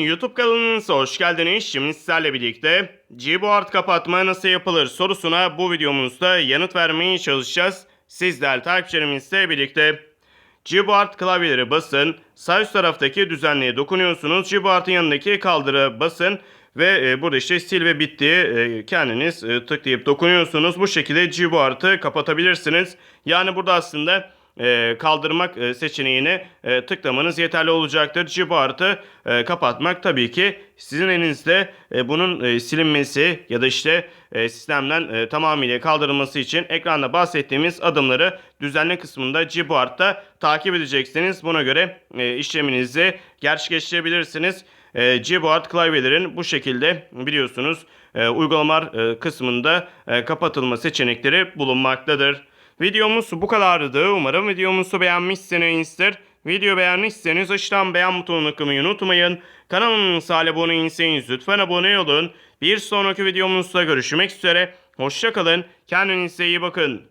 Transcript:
YouTube kanalınıza hoş geldiniz. Şimdi sizlerle birlikte Gboard kapatma nasıl yapılır sorusuna bu videomuzda yanıt vermeye çalışacağız. Sizler takipçilerimizle birlikte Gboard klavyeleri basın. Sağ üst taraftaki düzenliğe dokunuyorsunuz. Gboard'ın yanındaki kaldırı basın. Ve e, burada işte sil ve bitti e, kendiniz e, tıklayıp dokunuyorsunuz. Bu şekilde Gboard'ı kapatabilirsiniz. Yani burada aslında e, kaldırmak e, seçeneğine e, tıklamanız yeterli olacaktır. Gboard'ı e, kapatmak tabii ki sizin elinizde e, bunun silinmesi ya da işte sistemden tamamıyla kaldırılması için ekranda bahsettiğimiz adımları düzenle kısmında Gboard'da takip edeceksiniz. Buna göre işleminizi gerçekleştirebilirsiniz. E, Gboard klavyelerin bu şekilde biliyorsunuz uygulamalar kısmında kapatılma seçenekleri bulunmaktadır. Videomuz bu kadardı. Umarım videomuzu beğenmişsinizdir. Video beğenmişseniz aşağıdan beğen butonuna tıklamayı unutmayın. Kanalımıza abone değilseniz lütfen abone olun. Bir sonraki videomuzda görüşmek üzere. Hoşçakalın. Kendinize iyi bakın.